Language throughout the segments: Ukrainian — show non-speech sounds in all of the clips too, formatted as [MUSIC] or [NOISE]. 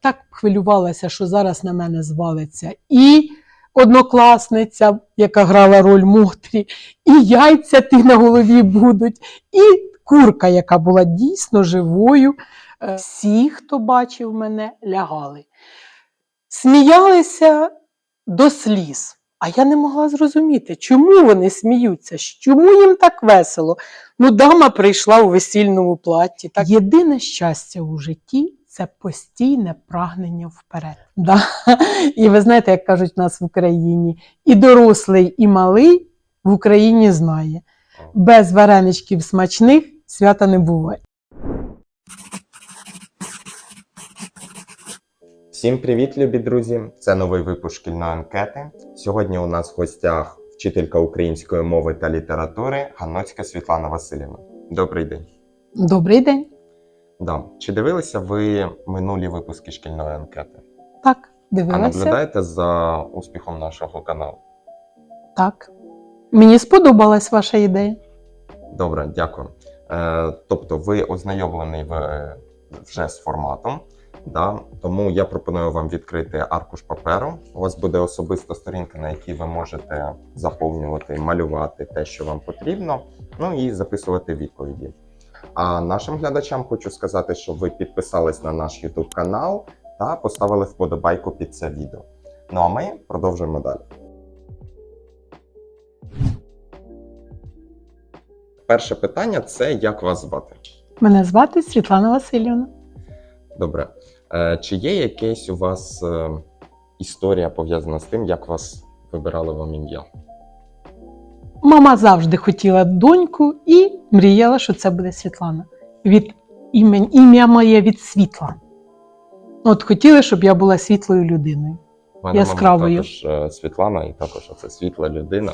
Так хвилювалася, що зараз на мене звалиться і однокласниця, яка грала роль Мотрі, і яйця ті на голові будуть, і курка, яка була дійсно живою. Е, Всі, хто бачив мене, лягали. Сміялися до сліз. А я не могла зрозуміти, чому вони сміються, чому їм так весело. Ну, дама прийшла у весільному платі. Так. Єдине щастя у житті це постійне прагнення вперед. Да. І ви знаєте, як кажуть в нас в Україні, і дорослий, і малий в Україні знає. Без вареничків смачних свята не буває. Всім привіт, любі друзі! Це новий випуск шкільної анкети. Сьогодні у нас в гостях вчителька української мови та літератури Ганоцька Світлана Васильівна. Добрий день. Добрий день. Да. Чи дивилися ви минулі випуски шкільної анкети? Так, А дивилася. наблюдаєте за успіхом нашого каналу? Так. Мені сподобалась ваша ідея. Добре, дякую. Е, тобто, ви ознайомлений в- вже з форматом. Да? Тому я пропоную вам відкрити аркуш паперу. У вас буде особиста сторінка, на якій ви можете заповнювати, малювати те, що вам потрібно, ну і записувати відповіді. А нашим глядачам хочу сказати, щоб ви підписались на наш YouTube канал та поставили вподобайку під це відео. Ну а ми продовжуємо далі. Перше питання це як вас звати? Мене звати Світлана Васильівна. Добре. Е, Чи є якась у вас е, історія пов'язана з тим, як вас вибирали вам ім'я? Мама завжди хотіла доньку і мріяла, що це буде Світлана. Від ім'я моє від світла. От хотіли, щоб я була світлою людиною. Мене Яскравою. мама також е, Світлана, і також це світла людина.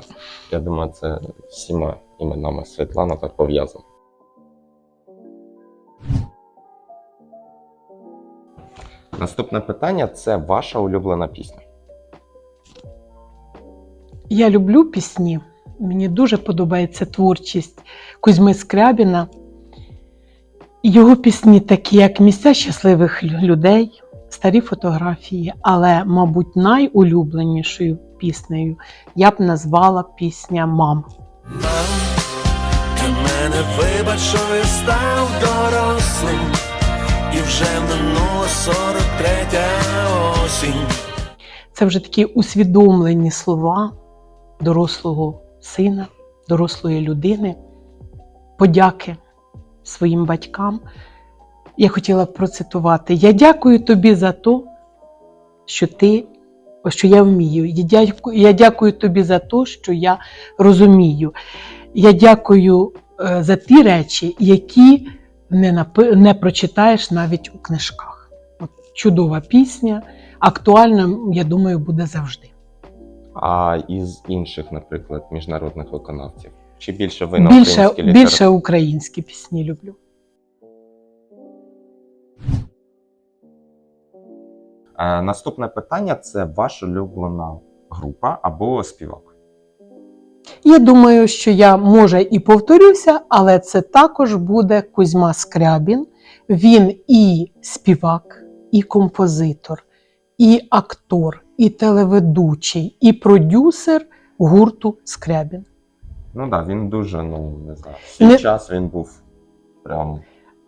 Я думаю, це всіма іменами Світлана так пов'язано. Наступне питання це ваша улюблена пісня. Я люблю пісні. Мені дуже подобається творчість Кузьми Скрябіна. Його пісні такі, як місця щасливих людей, старі фотографії, але, мабуть, найулюбленішою піснею я б назвала пісня Мам. Мам, ти мене вибач, що я став дорослим, і вже минула 43 осінь. Це вже такі усвідомлені слова дорослого сина, дорослої людини, подяки своїм батькам. Я хотіла б процитувати: Я дякую тобі за те, що ти, що я вмію. Я дякую, я дякую тобі за те, що я розумію. Я дякую е, за ті речі, які не, напи- не прочитаєш навіть у книжках. От чудова пісня актуальна, я думаю, буде завжди. А із інших, наприклад, міжнародних виконавців? Чи більше ви на Більше, літературі? більше українські пісні люблю. Е, Наступне питання це ваша улюблена група або співак. Я думаю, що я може і повторюся, але це також буде Кузьма Скрябін. Він і співак, і композитор, і актор, і телеведучий, і продюсер гурту Скрябін. Ну так, да, він дуже, ну не знаю, в свій Не- час він був прям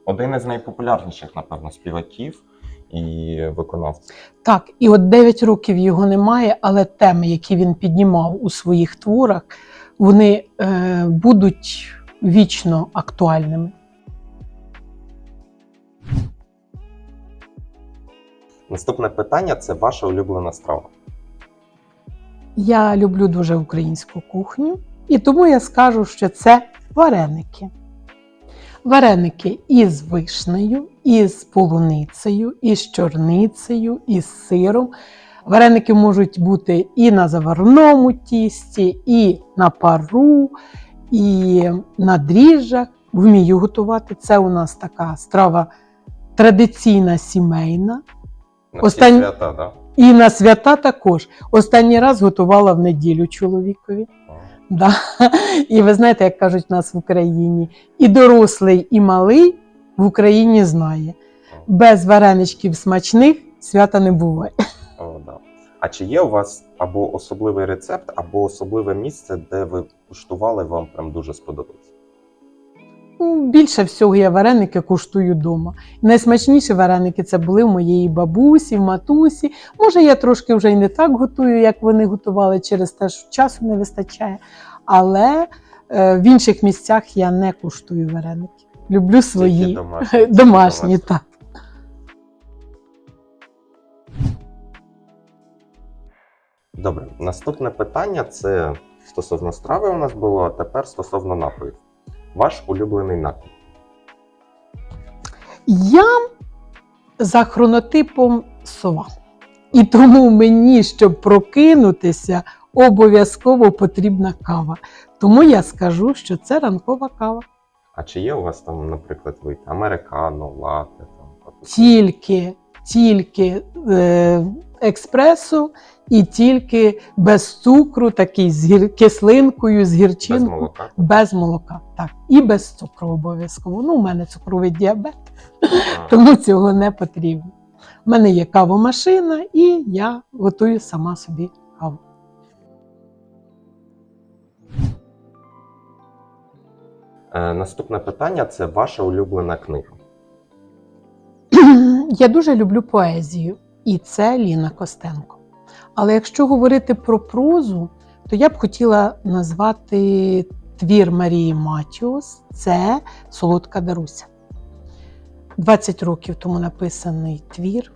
один із найпопулярніших, напевно, співаків і виконавців. Так, і от 9 років його немає, але теми, які він піднімав у своїх творах, вони е, будуть вічно актуальними. Наступне питання це ваша улюблена страва. Я люблю дуже українську кухню, і тому я скажу, що це вареники. Вареники із вишнею, із полуницею, із чорницею, із сиром. Вареники можуть бути і на заварному тісті, і на пару, і на дріжджах. Вмію готувати. Це у нас така страва традиційна сімейна. На всі свята, да? І на свята також. Останній раз готувала в неділю чоловікові. Да. І ви знаєте, як кажуть нас в Україні, і дорослий, і малий в Україні знає. Без вареничків смачних свята не буває. О, да. А чи є у вас або особливий рецепт, або особливе місце, де ви куштували, вам прям дуже сподобалось? Ну, Більше всього я вареники куштую вдома. Найсмачніші вареники це були в моєї бабусі, в матусі. Може, я трошки вже й не так готую, як вони готували, через те, що часу не вистачає. Але е, в інших місцях я не куштую вареники. Люблю свої [LAUGHS] домашні. домашні. Так. Добре, наступне питання це стосовно страви у нас було, а тепер стосовно напоїв. Ваш улюблений напій. Я за хронотипом сова. І тому мені, щоб прокинутися, обов'язково потрібна кава. Тому я скажу, що це ранкова кава. А чи є у вас там, наприклад, ви американо, лате, там? Тільки, тільки е, експресо і тільки без цукру, такий з гір... кислинкою, з без молока? Без молока, так. І без цукру обов'язково. Ну, у мене цукровий діабет. Тому цього не потрібно. У мене є кавомашина, і я готую сама собі каву. Е, наступне питання це ваша улюблена книга. Я дуже люблю поезію, і це Ліна Костенко. Але якщо говорити про прозу, то я б хотіла назвати твір Марії Матіос це Солодка Даруся. 20 років тому написаний твір,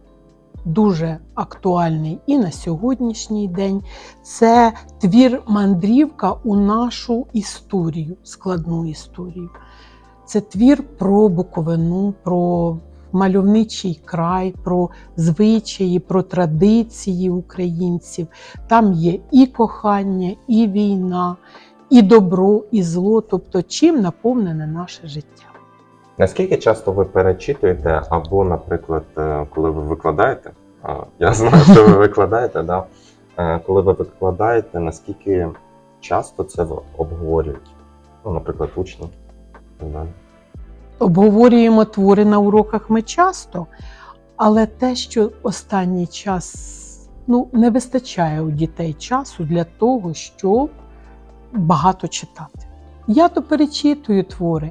дуже актуальний і на сьогоднішній день. Це твір мандрівка у нашу історію, складну історію. Це твір про Буковину, про мальовничий край, про звичаї, про традиції українців. Там є і кохання, і війна, і добро, і зло, тобто чим наповнене наше життя. Наскільки часто ви перечитуєте, або, наприклад, е, коли ви викладаєте, я знаю, що ви викладаєте, да? Е, коли ви викладаєте, наскільки часто це обговорюють? Ну, наприклад, учні. і. Обговорюємо твори на уроках ми часто, але те, що останній час ну, не вистачає у дітей часу для того, щоб багато читати. Я то перечитую твори,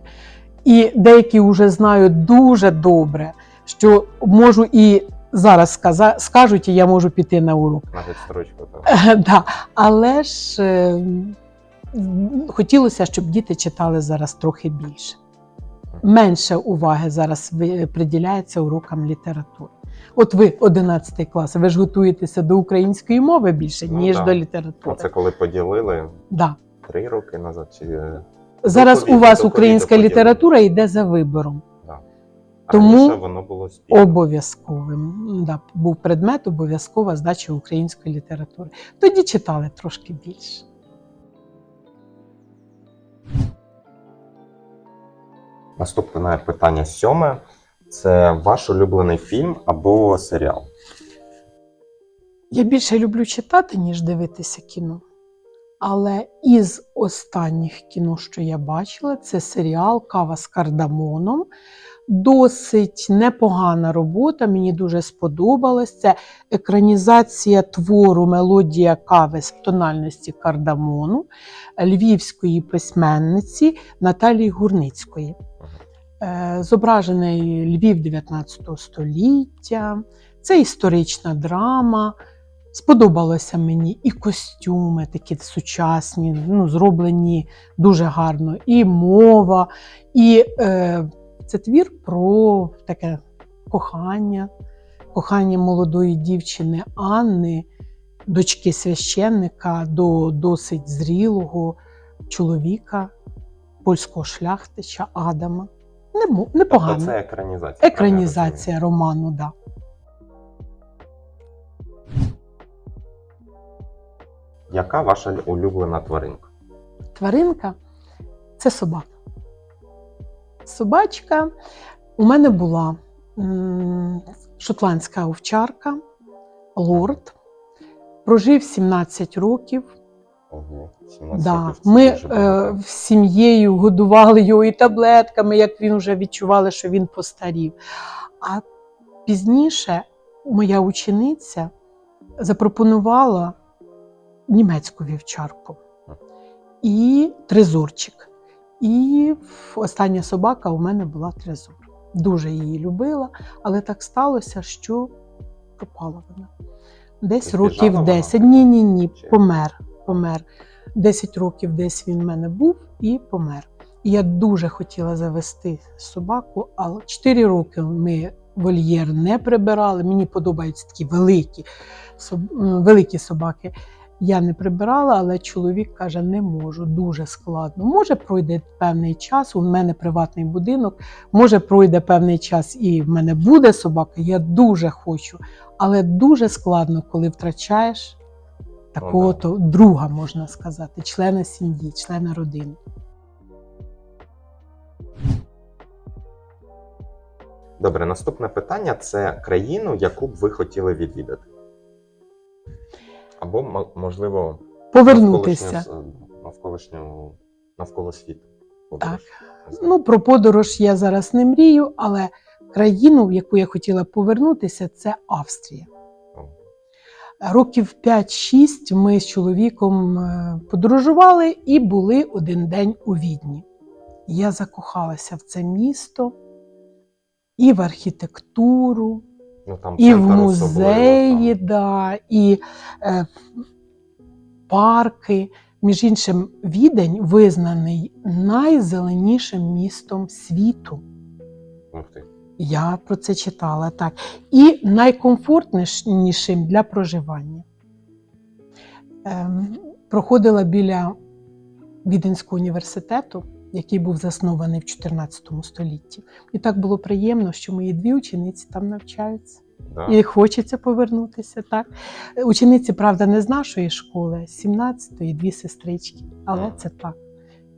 і деякі вже знаю дуже добре, що можу і зараз скажуть, і я можу піти на урок. Навіть строчку. Так. Е, Да. Але ж е, хотілося, щоб діти читали зараз трохи більше. Менше уваги зараз ви- приділяється урокам літератури. От ви 11 клас, ви ж готуєтеся до української мови більше, Ну, ніж да. до літератури. Це коли поділили Да. три роки назад, чи е, Зараз ковіду, у вас українська література йде за вибором. Тому раніше воно було. Обов'язковим. Да, був предмет обов'язкова здача української літератури. Тоді читали трошки більше. Наступне питання сьоме. Це ваш улюблений фільм або серіал. Я більше люблю читати, ніж дивитися кіно. Але із останніх кіно, що я бачила, це серіал Кава з кардамоном. Досить непогана робота, мені дуже сподобалась. Це екранізація твору Мелодія кави з тональності кардамону львівської письменниці Наталії Гурницької. Е, Зображений Львів 19 століття. Це історична драма. Сподобалося мені і костюми такі сучасні, ну, зроблені дуже гарно, і мова, і е, це твір про таке кохання, кохання молодої дівчини Анни, дочки священника до досить зрілого чоловіка, польського шляхтича Адама. Немо- Непогано. Тобто це екранізація. Екранізація роману, так. Да. Яка ваша улюблена тваринка? Тваринка це собака. Собачка у мене була шотландська овчарка, лорд. Прожив 17 років. Ого, 17 Да. Ми е, сім'єю годували його і таблетками, як він вже відчували, що він постарів. А пізніше моя учениця запропонувала німецьку вівчарку і тризорчик. І остання собака у мене була тризор. Дуже її любила, але так сталося, що пропала вона. Десь років вона? 10. Ні, ні, ні, помер. Помер. 10 років десь він в мене був і помер. Я дуже хотіла завести собаку, але 4 роки ми вольєр не прибирали. Мені подобаються такі великі, великі собаки. Я не прибирала, але чоловік каже, не можу, дуже складно. Може, пройде певний час, у мене приватний будинок, може, пройде певний час і в мене буде собака. Я дуже хочу, але дуже складно, коли втрачаєш такого то друга, можна сказати, члена сім'ї, члена родини. Добре, наступне питання це країну, яку б ви хотіли відвідати. Або, мо- можливо, Повернутися. навколишню навколишню навколо світу. подорож. Не. Ну, про подорож я зараз не мрію, але країну, в яку я хотіла повернутися, це Австрія. Років 5-6 ми з чоловіком е, подорожували і були один день у Відні. Я закохалася в це місто і в архітектуру, ну, там і в музеї, особливо, да, і е, парки. Між іншим, Відень визнаний найзеленішим містом світу. Ух ти. Я про це читала так. І найкомфортнішим для проживання. Ем, проходила біля Віденського університету, який був заснований в 14 столітті. І так було приємно, що мої дві учениці там навчаються. Да. І хочеться повернутися. Так. Учениці, правда, не з нашої школи, з 17-ї, дві сестрички. Але Ага. це так.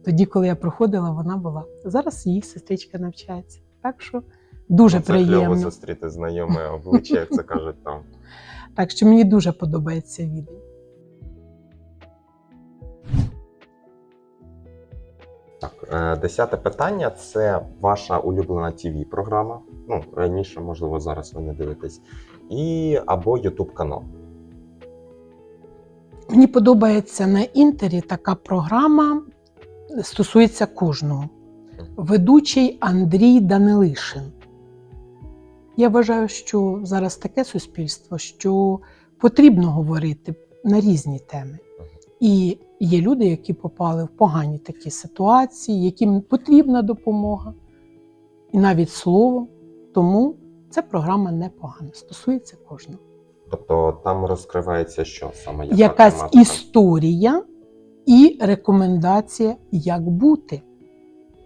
Тоді, коли я проходила, вона була. Зараз їх сестричка навчається. Так що дуже це кльово приємно. зустріти знайоме обличчя, як це кажуть там. [LAUGHS] Так що мені дуже подобається відео. Так, е, десяте питання це ваша улюблена tv програма. Ну, раніше, можливо, зараз ви не дивитесь. І або YouTube канал. Мені подобається на інтері така програма, стосується кожного. Ведучий Андрій Данилишин. Я вважаю, що зараз таке суспільство, що потрібно говорити на різні теми. І є люди, які попали в погані такі ситуації, яким потрібна допомога, і навіть слово. Тому ця програма непогана, стосується кожного. Тобто там розкривається що саме? яка Якась тематика? історія і рекомендація, як бути.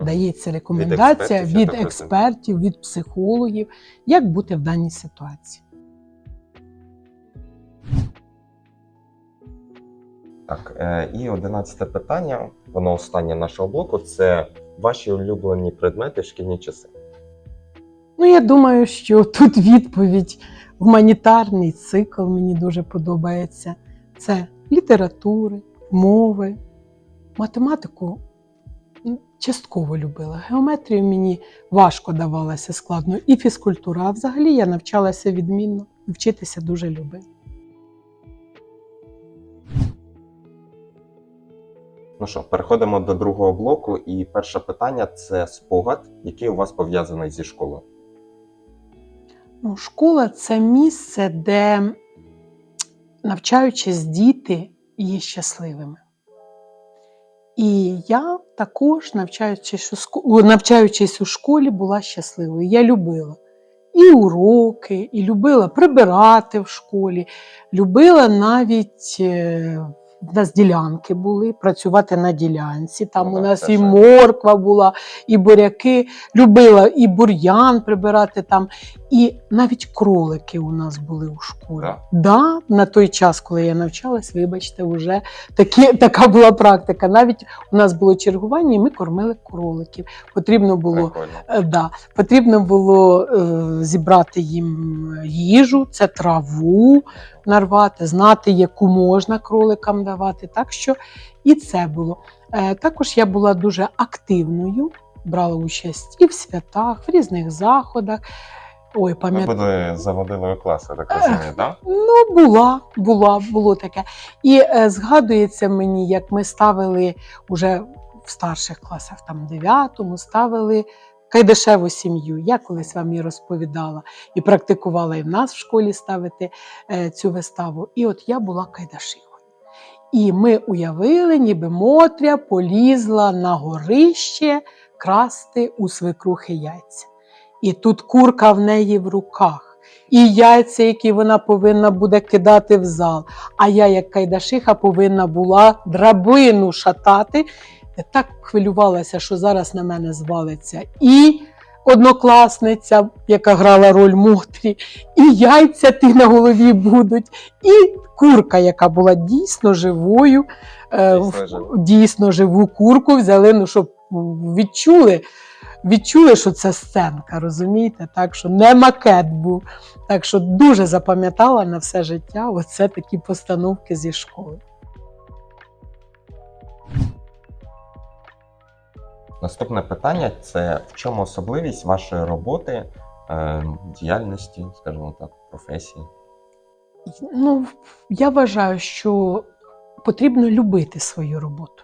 Дається рекомендація експертів, від експертів, від психологів, як бути в даній ситуації. Так, е, і одинадцяте питання, воно останнє нашого блоку. Це ваші улюблені предмети в шкільні часи. Ну, я думаю, що тут відповідь гуманітарний цикл мені дуже подобається. Це літератури, мови, математику частково любила. Геометрію мені важко давалася складно, і фізкультура. А взагалі я навчалася відмінно, вчитися дуже любила. Ну що, переходимо до другого блоку. І перше питання це спогад, який у вас пов'язаний зі школою. Ну, школа це місце, де, навчаючись діти, є щасливими. І я також, навчаючись у, навчаючись у школі, була щасливою. Я любила і уроки, і любила прибирати в школі, любила навіть. Е, У нас ділянки були, працювати на ділянці. Там Ну, у нас і ж. морква була, і буряки. Любила і бур'ян прибирати там. І навіть кролики у нас були у школі. Так. Да, на той час, коли я навчалась, вибачте, вже такі, така була практика. Навіть у нас було чергування, і ми кормили кроликів. Потрібно було, Прикольно. е, да, потрібно було е, зібрати їм їжу, це траву нарвати, знати, яку можна кроликам давати. Так що і це було. Е, також я була дуже активною, брала участь і в святах, в різних заходах. Ой, Ви пам'ятаю. були заводилою класу, так розумію, так? Ну, була, була, було таке. І е, згадується мені, як ми ставили уже в старших класах, там дев'ятому, ставили кайдашеву сім'ю. Я колись вам її розповідала і практикувала і в нас в школі ставити е, цю виставу. І от я була кайдашихою. І ми уявили, ніби Мотря полізла на горище красти у свекрухи яйця. І тут курка в неї в руках і яйця, які вона повинна буде кидати в зал. А я, як кайдашиха, повинна була драбину шатати. Я так хвилювалася, що зараз на мене звалиться і однокласниця, яка грала роль Мотрі, і яйця ті на голові будуть, і курка, яка була дійсно живою, е, Дійсно живу. дійсно живу курку взяли, ну, щоб відчули відчули, що це сценка, розумієте? Так що не макет був. Так що дуже запам'ятала на все життя оце такі постановки зі школи. Наступне питання це в чому особливість вашої роботи, е, діяльності, скажімо так, професії? Ну, я вважаю, що потрібно любити свою роботу.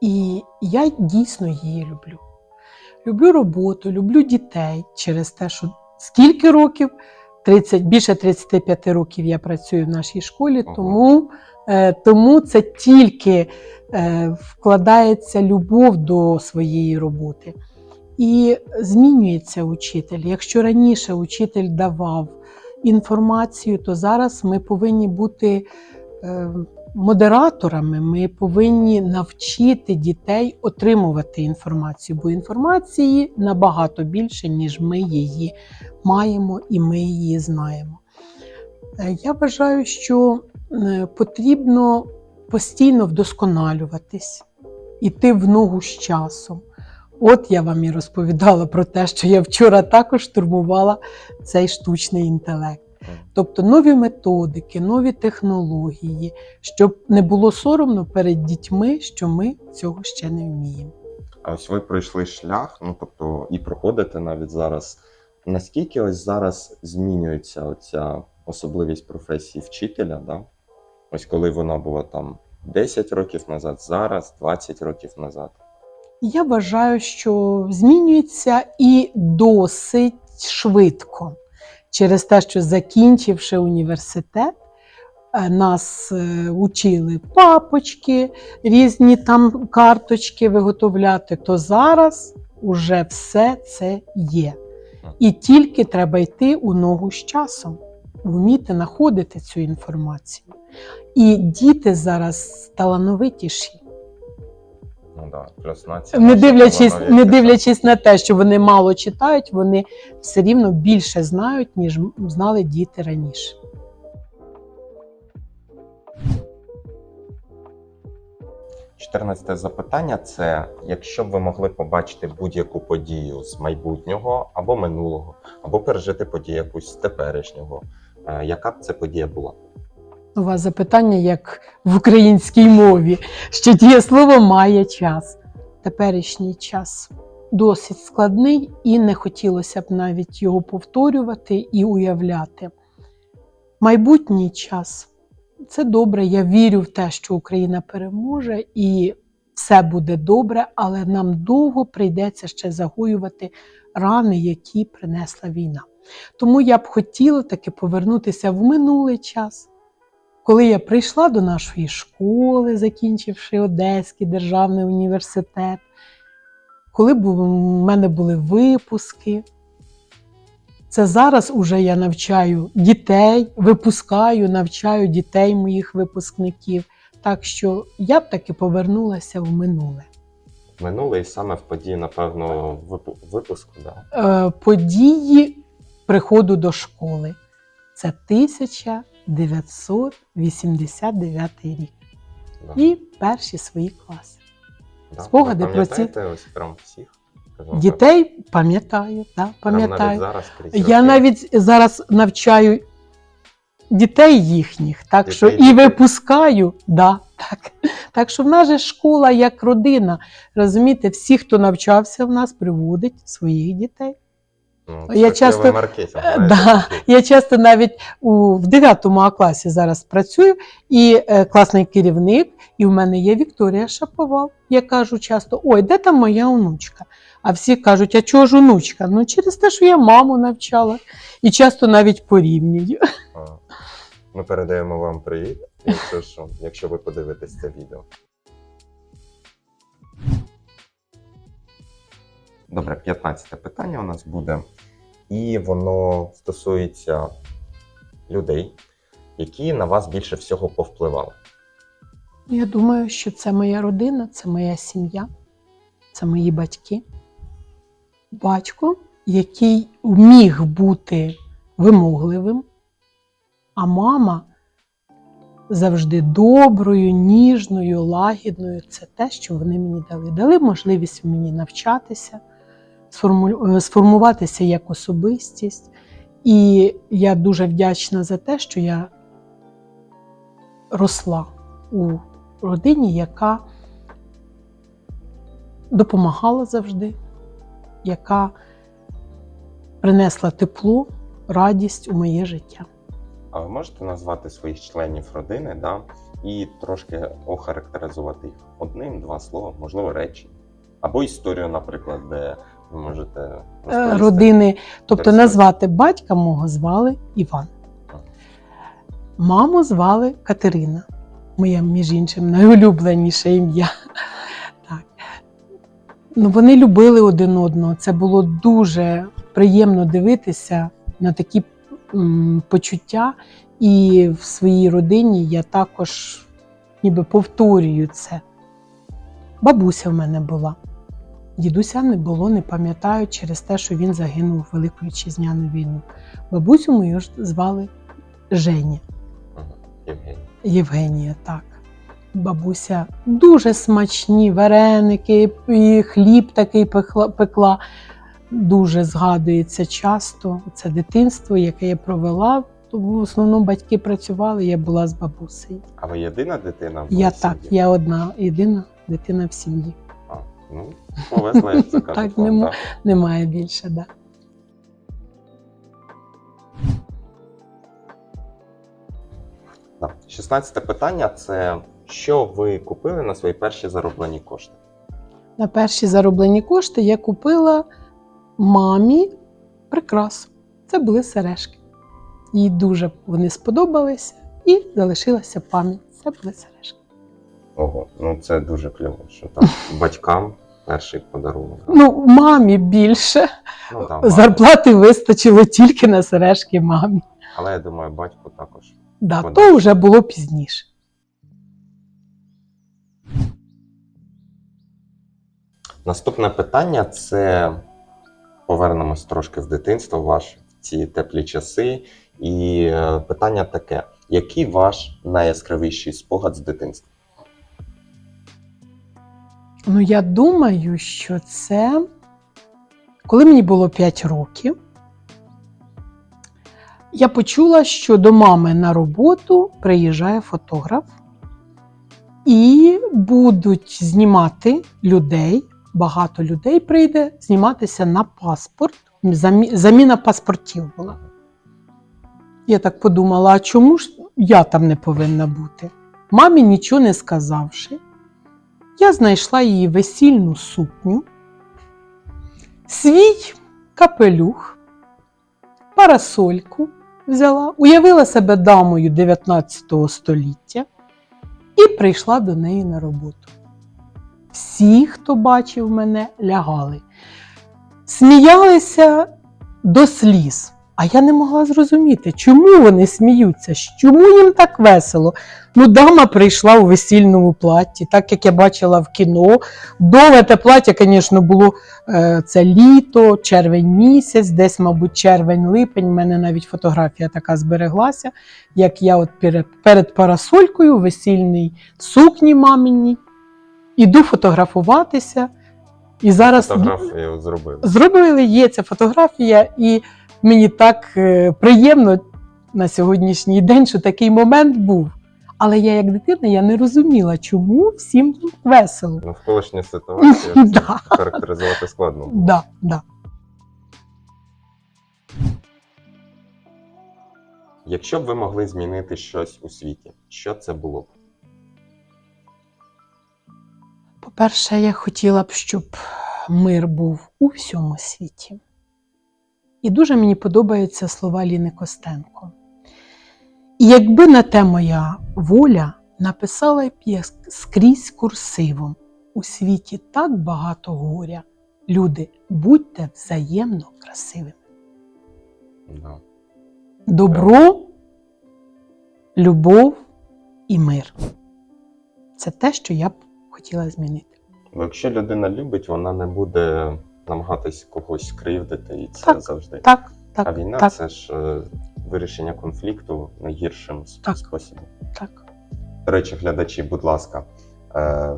І я дійсно її люблю. Люблю роботу, люблю дітей через те, що скільки років, 30, більше 35 років я працюю в нашій школі, тому, е, тому це тільки вкладається любов до своєї роботи. І змінюється учитель. Якщо раніше учитель давав інформацію, то зараз ми повинні бути е, модераторами, ми повинні навчити дітей отримувати інформацію, бо інформації набагато більше, ніж ми її маємо і ми її знаємо. Е, Я вважаю, що е, потрібно постійно вдосконалюватись, іти в ногу з часом. От я вам і розповідала про те, що я вчора також штурмувала цей штучний інтелект. Тобто нові методики, нові технології, щоб не було соромно перед дітьми, що ми цього ще не вміємо. А ось ви пройшли шлях, ну тобто і проходите навіть зараз. Наскільки ось зараз змінюється оця особливість професії вчителя? Да? Ось коли вона була там 10 років назад, зараз 20 років назад. Я вважаю, що змінюється і досить швидко. Через те, що закінчивши університет, е, нас е, учили папочки, різні там карточки виготовляти, то зараз уже все це є. І тільки треба йти у ногу з часом, вміти знаходити цю інформацію. І діти зараз талановитіші. Ну да, плюс нація. Не дивлячись, не дивлячись на те, що вони мало читають, вони все рівно більше знають, ніж знали діти раніше. Чотирнадцяте запитання це якщо б ви могли побачити будь-яку подію з майбутнього або минулого, або пережити подію якусь з теперішнього, яка б це подія була? У вас запитання, як в українській мові, що дієслово має час. Теперішній час досить складний, і не хотілося б навіть його повторювати і уявляти. Майбутній час це добре. Я вірю в те, що Україна переможе і все буде добре, але нам довго прийдеться ще загоювати рани, які принесла війна. Тому я б хотіла таки повернутися в минулий час. Коли я прийшла до нашої школи, закінчивши Одеський державний університет, коли бу- в мене були випуски, це зараз уже я навчаю дітей, випускаю, навчаю дітей моїх випускників. Так що я б таки повернулася в минуле. Минуле і саме в події, напевно, випу- випуску, да? Е, Події приходу до школи. Це 1989 рік. Да. І перші свої класи. Да. спогади про ці- ось прям всіх? Дітей пам'ятаю, да, пам'ятаю. Я навіть зараз навчаю дітей їхніх, так Дітей що і дітей. випускаю. Да, так. так що в нас же школа як родина. Розумієте, всі, хто навчався в нас, приводить своїх дітей. Ну, Я часто- маркетинг, Е, Да. Я часто навіть у, в 9 А класі зараз працюю, і е, класний керівник, і в мене є Вікторія Шаповал. Я кажу часто: ой, де там моя онучка? А всі кажуть, а чого ж онучка? Ну, через те, що я маму навчала. І часто навіть порівнюю. Ми передаємо вам привіт, якщо що, якщо ви подивитесь це відео. Добре, 15 питання у нас буде. І воно стосується людей, які на вас більше всього повпливали. Я думаю, що це моя родина, це моя сім'я, це мої батьки. Батько, який міг бути вимогливим, а мама завжди доброю, ніжною, лагідною. Це те, що вони мені дали. Дали можливість мені навчатися, сформуватися як особистість. І я дуже вдячна за те, що я росла у родині, яка допомагала завжди, яка принесла тепло, радість у моє життя. А ви можете назвати своїх членів родини да, і трошки охарактеризувати їх одним, два слова, можливо, речі. Або історію, наприклад, де можете Е, розповісти. Родини, тобто назвати батька мого звали Іван. Маму звали Катерина. Моє, між іншим, найулюбленіше ім'я. Так. Ну, вони любили один одного. Це було дуже приємно дивитися на такі м, почуття. І в своїй родині я також ніби повторюю це. Бабуся в мене була. Дідуся не було, не пам'ятаю, через те, що він загинув в Велику Вітчизняну війну. Бабусю мою ж звали Женя. Ага, Євгеній. Євгенія, так. Бабуся дуже смачні вареники, і хліб такий пекла, пекла. Дуже згадується часто. Це дитинство, яке я провела. Тому в основному батьки працювали, я була з бабусею. А ви єдина дитина в Я сім'ї? так, я одна єдина дитина в сім'ї. Ну, повезла, як це кажуть. Так, нема-. Немає більше, да. Да. 16 питання це що ви купили на свої перші зароблені кошти? На перші зароблені кошти я купила мамі прикрасу. Це були сережки. Їй дуже вони сподобалися і залишилася пам'ять. Це були сережки. Ого, ну це дуже кльово, що там батькам перший подарунок. Ну, мамі більше. Ну, мамі. Зарплати вистачило тільки на сережки мамі. Але я думаю, батьку також. Да, Подальше. то вже було пізніше. Наступне питання це повернемось трошки в дитинство в ці теплі часи. І е, питання таке: який ваш найяскравіший спогад з дитинства? Ну, я думаю, що це коли мені було 5 років, я почула, що до мами на роботу приїжджає фотограф і будуть знімати людей. Багато людей прийде зніматися на паспорт. Заміна паспортів була. Я так подумала: а чому ж я там не повинна бути? Мамі нічого не сказавши, я знайшла її весільну сукню, свій капелюх, парасольку взяла, уявила себе дамою 19 століття і прийшла до неї на роботу. Всі, хто бачив мене, лягали, сміялися до сліз. А я не могла зрозуміти, чому вони сміються, чому їм так весело. Ну, дама прийшла у весільному платі, так як я бачила в кіно. Довге те плаття, звісно, було е, це літо, червень місяць, десь, мабуть, червень-липень. У мене навіть фотографія така збереглася, як я от перед, перед парасолькою весільній сукні маминій іду фотографуватися. І зараз Фотографію зробили. зробили, є ця фотографія, і мені так е, приємно на сьогоднішній день, що такий момент був. Але я, як дитина, я не розуміла, чому всім весело. Ну, Навколишня ситуація [LAUGHS] характеризувати складно. Да, да. Якщо б ви могли змінити щось у світі, що це було б? По-перше, я хотіла б, щоб мир був у всьому світі. І дуже мені подобаються слова Ліни Костенко. І якби на те моя воля, написала б я скрізь курсивом у світі так багато горя. Люди, будьте взаємно красивими. Да. Добро, любов і мир. Це те, що я б хотіла змінити. Бо якщо людина любить, вона не буде намагатись когось скривдити, і це Так, завжди. Так, так, а війна так, це ж е, вирішення конфлікту найгіршим Так. способом. так. До речі, глядачі, будь ласка, е,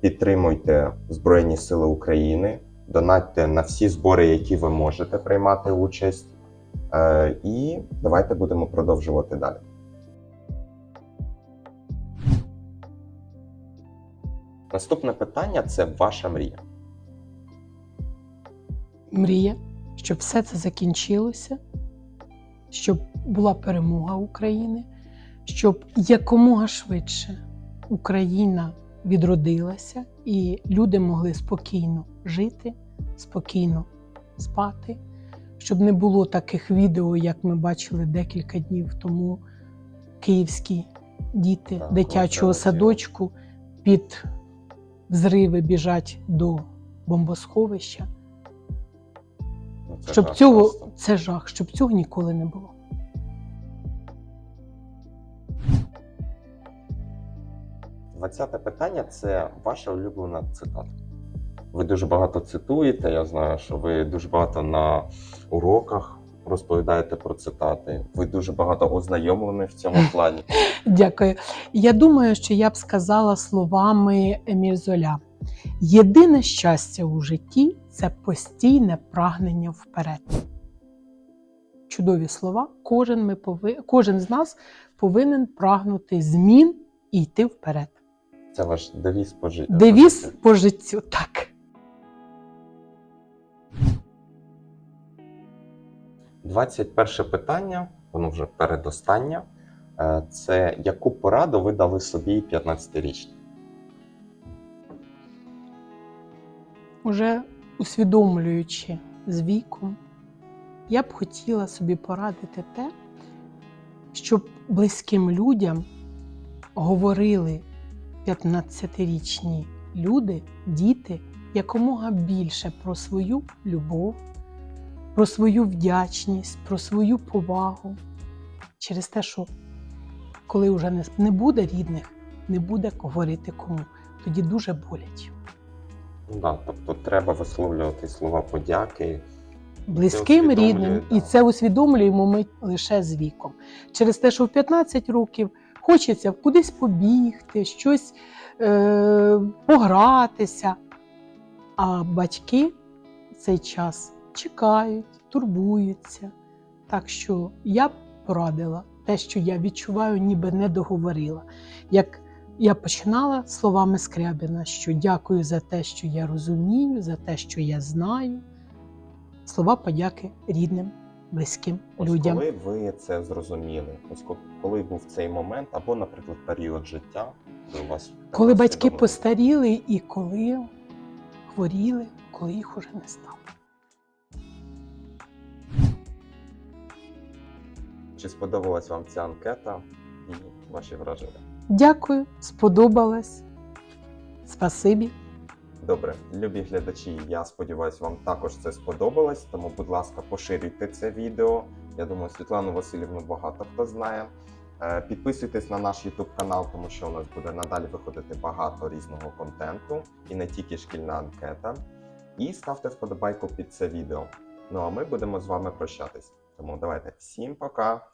підтримуйте Збройні Сили України, донатьте на всі збори, які ви можете приймати участь. Е, І давайте будемо продовжувати далі. Наступне питання це ваша мрія. Мрія, щоб все це закінчилося, щоб була перемога України, щоб якомога швидше Україна відродилася і люди могли спокійно жити, спокійно спати, щоб не було таких відео, як ми бачили декілька днів тому. Київські діти Так, дитячого садочку під взриви біжать до бомбосховища. Це щоб жах цього просто. це жах, щоб цього ніколи не було. Двадцяте питання це ваша улюблена цитата. Ви дуже багато цитуєте. Я знаю, що ви дуже багато на уроках розповідаєте про цитати. Ви дуже багато ознайомлені в цьому [LAUGHS] плані. Дякую. Я думаю, що я б сказала словами Еміль Золя: єдине щастя у житті це постійне прагнення вперед. Чудові слова. Кожен, ми пови... Кожен з нас повинен прагнути змін і йти вперед. Це ваш девіз по життю. Девіз по життю. Так. 21 питання, воно вже передостаннє. Е, Це яку пораду ви дали собі 15-річні? Уже усвідомлюючи з віком, я б хотіла собі порадити те, щоб близьким людям говорили 15-річні люди, діти, якомога більше про свою любов, про свою вдячність, про свою повагу. Через те, що коли вже не- буде рідних, не буде говорити кому, тоді дуже боляче. Да, тобто треба висловлювати слова подяки. близьким, рідним, да. і це усвідомлюємо ми лише з віком. Через те, що в 15 років хочеться кудись побігти, щось е- погратися. А батьки в цей час чекають, турбуються. Так що я б порадила те, що я відчуваю, ніби не договорила. Як я починала словами Скрябіна, що дякую за те, що я розумію, за те, що я знаю слова подяки рідним, близьким Ось людям. коли ви це зрозуміли? Ось коли був цей момент, або, наприклад, період життя, де у вас Коли батьки усвідомлення? постаріли і коли хворіли, коли їх уже не стало. Чи сподобалась вам ця анкета і ваші враження? Дякую, сподобалось. Спасибі. Добре, любі глядачі, я сподіваюся, вам також це сподобалось. Тому, будь ласка, поширюйте це відео. Я думаю, Світлану Васильівну багато хто знає. Е, Підписуйтесь на наш YouTube канал, тому що у нас буде надалі виходити багато різного контенту і не тільки шкільна анкета. І ставте вподобайку під це відео. Ну а ми будемо з вами прощатись. Тому давайте всім пока!